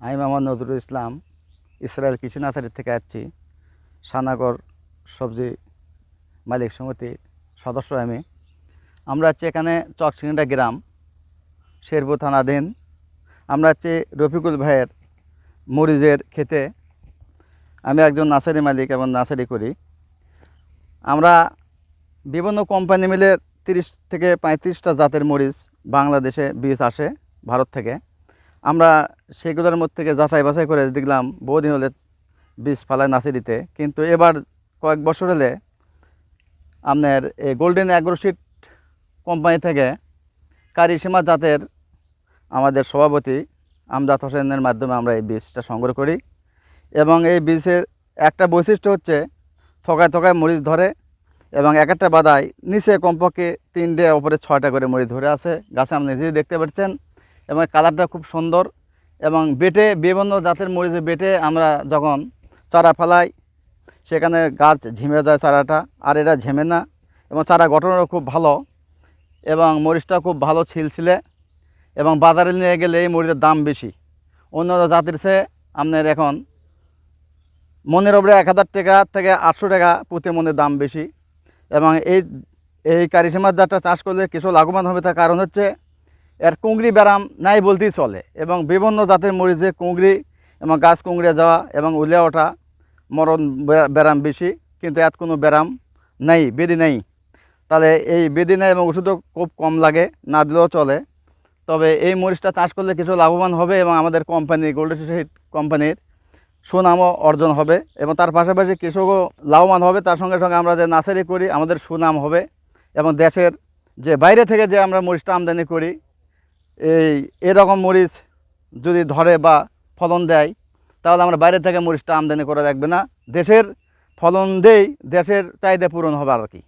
আমি মোহাম্মদ নজরুল ইসলাম, ইসরায়েল কৃষি নার্সারি থেকে আসছি। সানাগর সবজি মালিক সমিতির সদস্য আমি। আমরা হচ্ছে এখানে চকসিংড়া গ্রাম শেরপুর থানাধীন। আমরা হচ্ছে রফিকুল ভাইয়ের মরিচের খেতে। আমি একজন নার্সারি মালিক এবং নার্সারি করি। আমরা বিভিন্ন কোম্পানি মিলে তিরিশ থেকে পঁয়ত্রিশটা জাতের মরিচ বাংলাদেশে বীজ আসে, ভারত থেকে। আমরা সেগুলোর মধ্যে থেকে যাচাই বাছাই করে দেখলাম বহুদিন হলে বীজ ফালায় নার্সারিতে কিন্তু এবার কয়েক বছর হলে আপনার এই গোল্ডেন অ্যাগ্রোশিট কোম্পানি থেকে কারিসীমা জাতের আমাদের সভাপতি আমজাদ হোসেনের মাধ্যমে আমরা এই বীজটা সংগ্রহ করি এবং এই বীজের একটা বৈশিষ্ট্য হচ্ছে থকায় থকায় মরিচ ধরে এবং এক একটা বাদায় নিচে কমপক্ষে তিনটে ওপরে ছয়টা করে মরিচ ধরে আছে। গাছে আপনি নিজেই দেখতে পাচ্ছেন। এবং কালারটা খুব সুন্দর এবং বেটে, বিভিন্ন জাতের মরিচে বেটে আমরা যখন চারা ফেলাই, সেখানে গাছ ঝিমে যায় চারাটা, আর এটা ঝেমে না এবং চারা গঠনও খুব ভালো এবং মরিচটা খুব ভালো ছিলছিলে এবং বাজারে নিয়ে গেলে এই মরিচের দাম বেশি। অন্য জাতির চেয়ে আপনার এখন মনের ওপরে এক হাজার টাকা থেকে আটশো টাকা প্রতি মনের দাম বেশি এবং এই এই কারিসীমার জাতটা চাষ করলে কিছু লাভবান হবে তার কারণ হচ্ছে এর কুংড়ি ব্যারাম নাই বলতেই চলে এবং বিভিন্ন জাতের মরিচে কুংড়ি এবং গাছ কুংড়ে যাওয়া এবং উলে ওঠা মরণ ব্যারা- ব্যারাম বেশি, কিন্তু এত কোনো ব্যারাম নেই, বেদি নেই। তাহলে এই বেদি নেই এবং ওষুধও খুব কম লাগে, না দিলেও চলে। তবে এই মরিচটা চাষ করলে কিছু লাভবান হবে এবং আমাদের কোম্পানি গোল্ডেন কোম্পানির সুনামও অর্জন হবে এবং তার পাশাপাশি কৃষকও লাভবান হবে। তার সঙ্গে সঙ্গে আমরা যে নার্সারি করি, আমাদের সুনাম হবে এবং দেশের যে বাইরে থেকে যে আমরা মরিচটা আমদানি করি এই এরকম মরিচ যদি ধরে বা ফলন দেয়, তাহলে আমরা বাইরে থেকে মরিচটা আমদানি করা লাগবে না। দেশের ফলন দেই, দেশের চাহিদা পূরণ হবে আর কি।